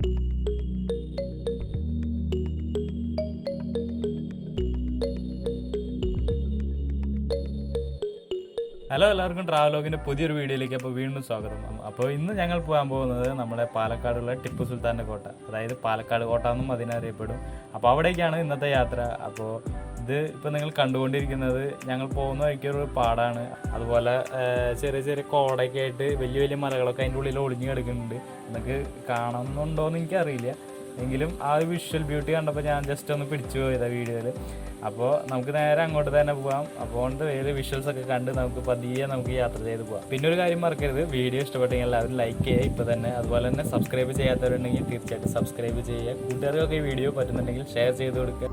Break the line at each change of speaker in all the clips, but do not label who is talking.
Hello എല്ലാവർക്കും ട്രാവലോഗിന്റെ പുതിയൊരു വീഡിയോയിലേക്ക് അപ്പോൾ വീണ്ടും സ്വാഗതം. അപ്പോൾ ഇന്ന് ഞങ്ങൾ പോകാൻ പോകുന്നത് നമ്മുടെ പാലക്കാടുള്ള ടിപ്പു സുൽത്താന്റെ കോട്ട. അതായത് പാലക്കാട് കോട്ട എന്നും അതിനറിയപ്പെടും. അപ്പോൾ അവിടേക്കാണ് ഇന്നത്തെ യാത്ര. അപ്പോൾ ഇത് ഇപ്പോൾ നിങ്ങൾ കണ്ടുകൊണ്ടിരിക്കുന്നത് ഞങ്ങൾ പോകുന്ന വഴിക്കൊരു പാടാണ്. അതുപോലെ ചെറിയ ചെറിയ കോടയൊക്കെ ആയിട്ട് വലിയ വലിയ മലകളൊക്കെ അതിന്റെ ഉള്ളിൽ ഒളിഞ്ഞു കിടക്കുന്നുണ്ട്. നിങ്ങൾക്ക് കാണുന്നുണ്ടോ എന്ന് എനിക്കറിയില്ല. എങ്കിലും ആ ഒരു വിഷ്വൽ ബ്യൂട്ടി കണ്ടപ്പോൾ ഞാൻ ജസ്റ്റ് ഒന്ന് പിടിച്ചു പോയതാ വീഡിയോയിൽ. അപ്പോൾ നമുക്ക് നേരെ അങ്ങോട്ട് തന്നെ പോകാം അപ്പോൾ കൊണ്ട് വേറെ വിഷ്വൽസ് ഒക്കെ കണ്ട് നമുക്ക് പതിയെ നമുക്ക് യാത്ര ചെയ്ത് പോകാം പിന്നെ ഒരു കാര്യം മറക്കരുത്. വീഡിയോ ഇഷ്ടപ്പെട്ടെങ്കിൽ എല്ലാവരും ലൈക്ക് ചെയ്യുക ഇപ്പോൾ തന്നെ. അതുപോലെ തന്നെ സബ്സ്ക്രൈബ് ചെയ്യാത്തവരുണ്ടെങ്കിൽ തീർച്ചയായിട്ടും സബ്സ്ക്രൈബ് ചെയ്യുക. കൂട്ടുകാർക്കൊക്കെ ഈ വീഡിയോ പറ്റുന്നുണ്ടെങ്കിൽ ഷെയർ ചെയ്ത് കൊടുക്കുക.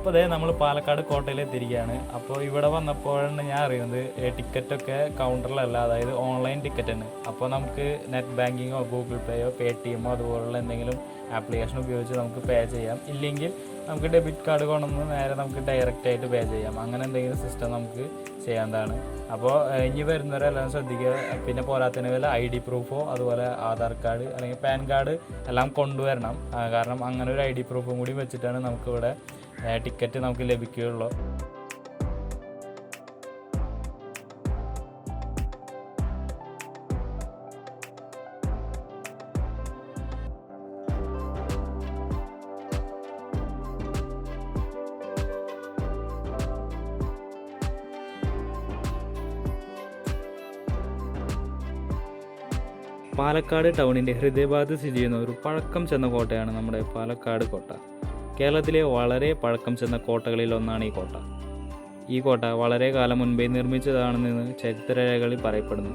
അപ്പോൾ അതേ നമ്മൾ പാലക്കാട് കോട്ടയിലെത്തിയിരിക്കുകയാണ്. അപ്പോൾ ഇവിടെ വന്നപ്പോഴാണ് ഞാൻ അറിയുന്നത് ടിക്കറ്റൊക്കെ കൗണ്ടറിലല്ല അതായത് ഓൺലൈൻ ടിക്കറ്റ് തന്നെ. അപ്പോൾ നമുക്ക് നെറ്റ് ബാങ്കിങ്ങോ ഗൂഗിൾ പേയോ പേ ടി എമ്മോ അതുപോലുള്ള എന്തെങ്കിലും ആപ്ലിക്കേഷൻ ഉപയോഗിച്ച് നമുക്ക് പേ ചെയ്യാം. ഇല്ലെങ്കിൽ നമുക്ക് ഡെബിറ്റ് കാർഡ് കൊണ്ടുവന്ന് നേരെ നമുക്ക് ഡയറക്റ്റ് ആയിട്ട് പേ ചെയ്യാം. അങ്ങനെ എന്തെങ്കിലും സിസ്റ്റം നമുക്ക് ചെയ്യാവുന്നതാണ്. അപ്പോൾ ഇനി വരുന്നവരെല്ലാം ശ്രദ്ധിക്കുക. പിന്നെ പോരാത്തതിന് വല്ല ഐ ഡി പ്രൂഫോ അതുപോലെ ആധാർ കാർഡ് അല്ലെങ്കിൽ പാൻ കാർഡ് എല്ലാം കൊണ്ടുവരണം. കാരണം അങ്ങനെ ഒരു ഐ ഡി പ്രൂഫും കൂടി വെച്ചിട്ടാണ് നമുക്കിവിടെ ടിക്കറ്റ് നമുക്ക് ലഭിക്കുകയുള്ളൂ. പാലക്കാട് ടൗണിന്റെ ഹൃദയഭാഗത്ത് സ്ഥിതി ചെയ്യുന്ന ഒരു പഴക്കം ചെന്ന കോട്ടയാണ് നമ്മുടെ പാലക്കാട് കോട്ട. കേരളത്തിലെ വളരെ പഴക്കം ചെന്ന കോട്ടകളിൽ ഒന്നാണ് ഈ കോട്ട. ഈ കോട്ട വളരെ കാലം മുൻപേ നിർമ്മിച്ചതാണെന്ന് ചരിത്രരേഖകളിൽ പറയപ്പെടുന്നു.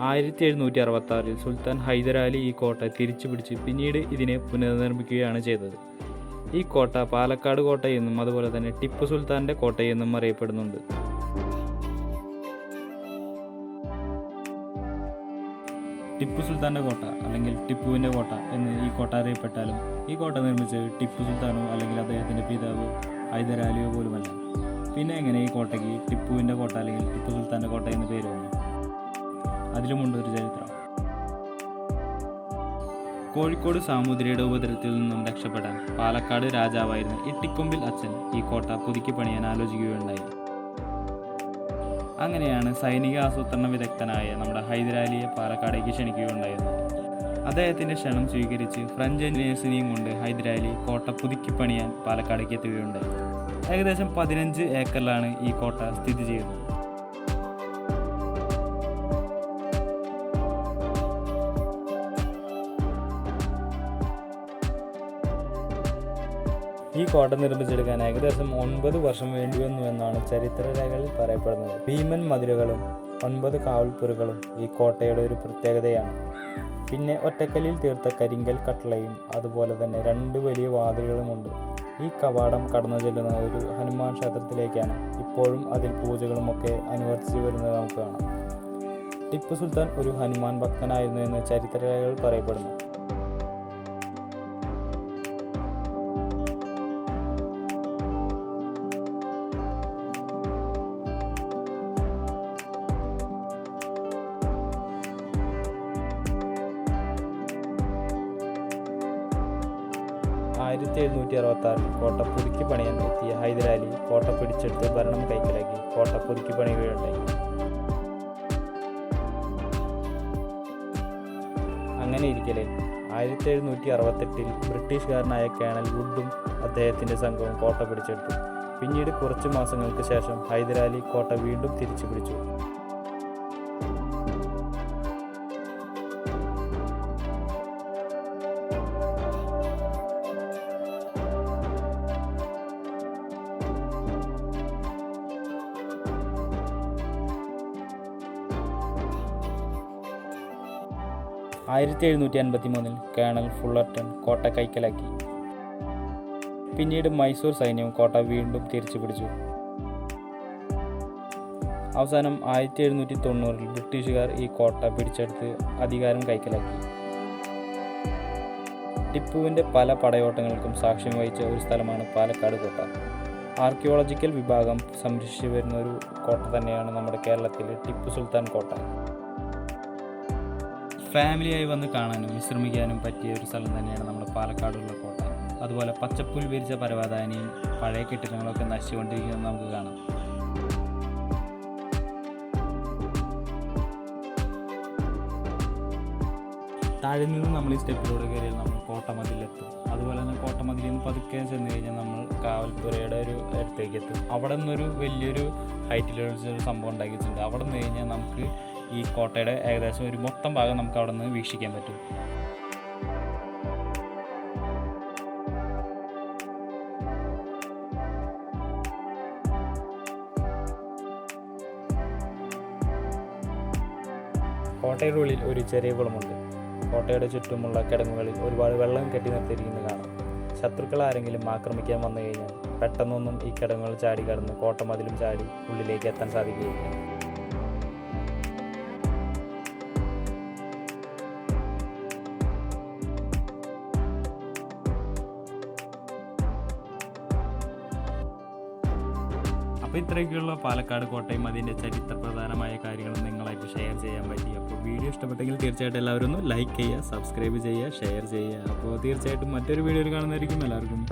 ആയിരത്തി എഴുന്നൂറ്റി അറുപത്തി ആറിൽ സുൽത്താൻ ഹൈദരാലി ഈ കോട്ട തിരിച്ചു പിടിച്ച് പിന്നീട് ഇതിനെ പുനർനിർമ്മിക്കുകയാണ് ചെയ്തത്. ഈ കോട്ട പാലക്കാട് കോട്ടയെന്നും അതുപോലെ തന്നെ ടിപ്പു സുൽത്താന്റെ കോട്ടയെന്നും അറിയപ്പെടുന്നുണ്ട്. ടിപ്പു സുൽത്താന്റെ കോട്ട അല്ലെങ്കിൽ ടിപ്പുവിന്റെ കോട്ട എന്ന് ഈ കോട്ട അറിയപ്പെട്ടാലും ഈ കോട്ട നിർമ്മിച്ചത് ടിപ്പു സുൽത്താനോ അല്ലെങ്കിൽ അദ്ദേഹത്തിന്റെ പിതാവ് ഹൈദരാലിയോ പോലുമല്ല. പിന്നെ എങ്ങനെ ഈ കോട്ടയ്ക്ക് ടിപ്പുവിന്റെ കോട്ട അല്ലെങ്കിൽ ടിപ്പു സുൽത്താന്റെ കോട്ട എന്ന് പേര് വന്നു? അതിലുമുണ്ട് ഒരു ചരിത്രം. കോഴിക്കോട് സാമൂതിരിയുടെ ഉപദ്രവത്തിൽ നിന്നും രക്ഷപ്പെടാൻ പാലക്കാട് രാജാവായിരുന്ന ഇട്ടിക്കൊമ്പിൽ അച്ഛൻ ഈ കോട്ട പുതുക്കി പണിയാൻ ആലോചിക്കുകയുണ്ടായി. അങ്ങനെയാണ് സൈനിക ആസൂത്രണ വിദഗ്ധനായ നമ്മുടെ ഹൈദരാലിയെ പാലക്കാടേക്ക് ക്ഷണിക്കുകയുണ്ടായിരുന്നു അദ്ദേഹത്തിന്റെ ക്ഷണം സ്വീകരിച്ച് ഫ്രഞ്ച് എഞ്ചിനീയേഴ്സിനെയും കൊണ്ട് ഹൈദരാലി കോട്ട പുതുക്കി പണിയാൻ പാലക്കാടേക്ക് എത്തുകയുണ്ടായി. ഏകദേശം പതിനഞ്ച് ഏക്കറിലാണ് ഈ കോട്ട സ്ഥിതി ചെയ്യുന്നത്. ഈ കോട്ട നിർമ്മിച്ചെടുക്കാൻ ഏകദേശം ഒൻപത് വർഷം വേണ്ടിവന്നു എന്നാണ് ചരിത്രരേഖകളിൽ പറയപ്പെടുന്നത്. ഭീമൻ മതിലുകളും ഒൻപത് കാവൽപ്പുരകളും ഈ കോട്ടയുടെ ഒരു പ്രത്യേകതയാണ്. പിന്നെ ഒറ്റക്കല്ലിൽ തീർത്ത കരിങ്കൽ കട്ടളയും അതുപോലെ തന്നെ രണ്ട് വലിയ വാതിലുകളുമുണ്ട്. ഈ കവാടം കടന്നു ചെല്ലുന്ന ഒരു ഹനുമാൻ ക്ഷേത്രത്തിലേക്കാണ്. ഇപ്പോഴും അതിൽ പൂജകളുമൊക്കെ അനുവർത്തിച്ചു വരുന്നത് നമുക്ക് കാണാം. ടിപ്പു സുൽത്താൻ ഒരു ഹനുമാൻ ഭക്തനായിരുന്നു എന്ന് ചരിത്രരേഖകൾ പറയപ്പെടുന്നു. ആയിരത്തി എഴുന്നൂറ്റി അറുപത്തി ആറിൽ കോട്ട പുതുക്കി പണിയാൻ എത്തിയ ഹൈദരാലി കോട്ട പിടിച്ചെടുത്ത് ഭരണം കൈക്കലാക്കി. കോട്ട പുതുക്കി പണിയുകയുണ്ടായി അങ്ങനെ ഇരിക്കലെ ആയിരത്തി എഴുന്നൂറ്റി അറുപത്തെട്ടിൽ ബ്രിട്ടീഷുകാരനായ കേണൽ വുഡും അദ്ദേഹത്തിന്റെ സംഘവും കോട്ട പിടിച്ചെടുത്തു. പിന്നീട് കുറച്ച് മാസങ്ങൾക്ക് ശേഷം ഹൈദരാലി കോട്ട വീണ്ടും തിരിച്ചു പിടിച്ചു ആയിരത്തി എഴുന്നൂറ്റി അൻപത്തി മൂന്നിൽ കേണൽ ഫുള്ളർട്ടൺ കോട്ട കൈക്കലാക്കി. പിന്നീട് മൈസൂർ സൈന്യം കോട്ട വീണ്ടും തിരിച്ചു പിടിച്ചു അവസാനം ആയിരത്തി എഴുന്നൂറ്റി തൊണ്ണൂറിൽ ബ്രിട്ടീഷുകാർ ഈ കോട്ട പിടിച്ചെടുത്ത് അധികാരം കൈക്കലാക്കി. ടിപ്പുവിന്റെ പല പടയോട്ടങ്ങൾക്കും സാക്ഷ്യം വഹിച്ച ഒരു സ്ഥലമാണ് പാലക്കാട് കോട്ട. ആർക്കിയോളജിക്കൽ വിഭാഗം സംരക്ഷിച്ചു വരുന്ന ഒരു കോട്ട തന്നെയാണ് നമ്മുടെ കേരളത്തിലെ ടിപ്പു സുൽത്താൻ കോട്ട. ഫാമിലിയായി വന്ന് കാണാനും വിശ്രമിക്കാനും പറ്റിയ ഒരു സ്ഥലം തന്നെയാണ് നമ്മുടെ പാലക്കാടുള്ള കോട്ട. അതുപോലെ പച്ചപ്പുൽ വിരിച്ച പരവാധാനിയും പഴയ കെട്ടിടങ്ങളൊക്കെ നശിച്ചുകൊണ്ടിരിക്കുന്നത് നമുക്ക് കാണാം. താഴെ നിന്ന് നമ്മൾ ഈ സ്റ്റെപ്പിലൂടെ കയറിയാൽ നമ്മൾ കോട്ടമതിലെത്തും. അതുപോലെ തന്നെ കോട്ടമതിൽ നിന്ന് പതുക്കെ ചെന്ന് കഴിഞ്ഞാൽ നമ്മൾ കാവൽപ്പുരയുടെ ഒരു അടുത്തേക്ക് എത്തും. അവിടെ നിന്നൊരു വലിയൊരു ഹൈറ്റിലൊരു സംഭവം ഉണ്ടാക്കി വെച്ചിട്ടുണ്ട് അവിടെ നിന്ന് കഴിഞ്ഞാൽ നമുക്ക് ഈ കോട്ടയുടെ ഏകദേശം ഒരു മൊത്തം ഭാഗം നമുക്ക് അവിടെ നിന്ന് വീക്ഷിക്കാൻ പറ്റും. കോട്ടയുടെ ഉള്ളിൽ ഒരു ചെറിയ കുളമുണ്ട്. കോട്ടയുടെ ചുറ്റുമുള്ള കിടങ്ങുകളിൽ ഒരുപാട് വെള്ളം കെട്ടി നിർത്തിയിരിക്കുന്നത് കാണാം. ശത്രുക്കൾ ആരെങ്കിലും ആക്രമിക്കാൻ വന്നു കഴിഞ്ഞാൽ പെട്ടെന്നൊന്നും ഈ കിടങ്ങുകൾ ചാടി കടന്ന് കോട്ടമതിലും ചാടി ഉള്ളിലേക്ക് എത്താൻ സാധിക്കുകയില്ല. അപ്പോൾ ഇത്രയൊക്കെയുള്ള പാലക്കാട് കോട്ടയും അതിന്റെ ചരിത്രപ്രധാനമായ കാര്യങ്ങളും നിങ്ങളായിട്ട് ഷെയർ ചെയ്യാൻ പറ്റി. അപ്പോൾ വീഡിയോ ഇഷ്ടപ്പെട്ടെങ്കിൽ തീർച്ചയായിട്ടും എല്ലാവരും ഒന്ന് ലൈക്ക് ചെയ്യുക സബ്സ്ക്രൈബ് ചെയ്യുക ഷെയർ ചെയ്യുക. അപ്പോൾ തീർച്ചയായിട്ടും മറ്റൊരു വീഡിയോയിൽ കാണുന്നതായിരിക്കും. എല്ലാവർക്കും